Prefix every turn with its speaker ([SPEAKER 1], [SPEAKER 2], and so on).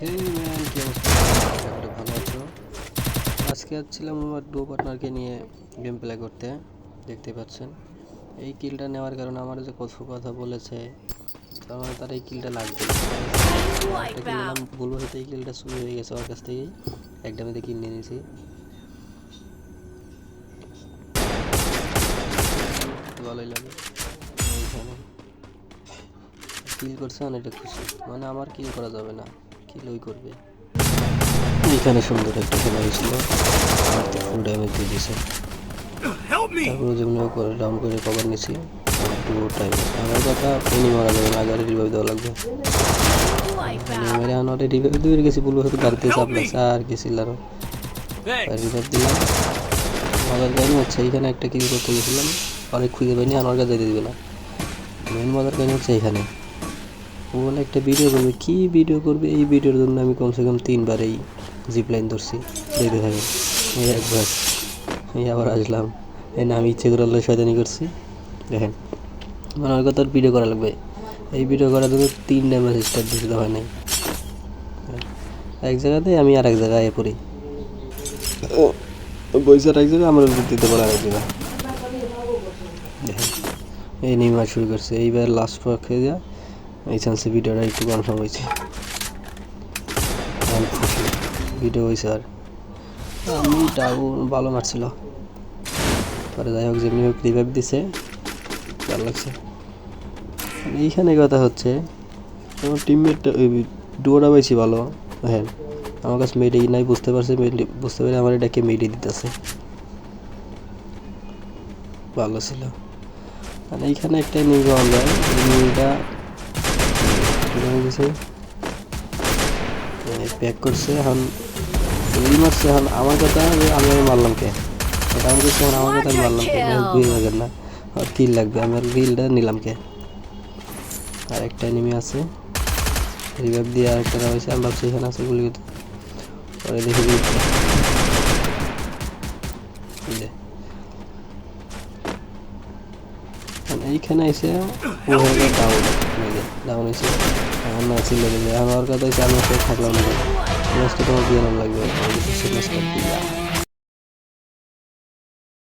[SPEAKER 1] হেই ভালো আছো। আজকে যাচ্ছিলাম আমার ডো পার্টনারকে নিয়ে গেম প্লে করতে, দেখতে পাচ্ছেন। এই কিলটা নেওয়ার কারণে আমার যে কত কথা বলেছে, তার মানে তার এই কিলটা লাগবে। বলব হয়তো এই কিলটা চুরি হয়ে গেছে ওর কাছ থেকেই। একটা মেয়েতে কিল নিয়ে নিয়েছি। ভালোই লাগে। কিল করছে অনেকটা খুশি। মানে আমার কিল করা যাবে না। করবে। এইখানে সুন্দর একটা খেলা হয়েছিল ফুল ড্যামেজ দিয়ে দিয়েছে। তারপরে যেমনি করে ডাউন করে কভার নিছি টাইম আমার কথা এনি মারা যাবে না আগে রিভাইভ দেওয়া লাগবে। এনি মেরে আমার রিভাইভ দিয়ে গেছি বলব হয়তো গাড়িতে চাপ লাগছে আর গেছিল আরও। রিভাইভ দিলাম। মজার কাহিনী হচ্ছে এইখানে একটা কিল করতে গেছিলাম। অনেক খুঁজে পাইনি আমার কাছে যেতে দিবে না। মেন মজার কাহিনী হচ্ছে এইখানে। ও বলে, একটা ভিডিও করবে। কি ভিডিও করবে? এই ভিডিওর জন্য আমি কমসে কম তিনবার এই জিপ লাইন ধরছি। দেখতে থাকি এই একবার। এই আবার আসলাম। এই না, আমি ইচ্ছে করে আল্লাহ শয়তানি করছি। দেখেন। মানে ওর কথা ভিডিও করা লাগবে? এই ভিডিও করার জন্য তিন ড্যামেজ স্টার্ট দিতে হয় নাই। এক জায়গাতে আমি আর এক জায়গায় পড়ি। বইসার এক জায়গায়, আমার দিতে পারা এক জায়গা দেখেন। এই নিমা শুরু করছে। এইবার লাস্ট পক্ষে যা এই চান্সে ভিডিওটা একটু কনফার্ম হয়েছে। খুশি। ভিডিও হয়েছে আর। আমি ডাউন ভালো মারছিল। পরে যাই হোক, যেমনি হোক রিভাইভ দিছে। ভালো লাগছে। এইখানে কথা হচ্ছে, আমার টিমমেট ডুয়োটা পাইছি ভালো। হ্যাঁ আমার কাছে মেডি নাই, বুঝতে পারছে মেডি বুঝতে পারে আমার এটাকে মেডি দিতেছে। ভালো ছিল। আর এইখানে একটা নিউ পাওয়া যায় দিছে। প্যাক করছে এখন রিল মারছে এখন আমার কথা আমি মারলাম কে? এটা আমি করছি আমার কথা মারলাম কে? বুঝে লাগেন না। আর কিল লাগবে আমি আর রিলটা নিলাম কে? আর একটা এনিমি আছে। রিভাইভ দিয়ে আরেকটা রয়েছে আমি ভাবছি এখানে আছে গুলি পরে দেখি রিভাইভ এইখানে এসে ডাউন ডাউন আমার না ছিল আমার কথা আমি থাকলাম না লাগবে।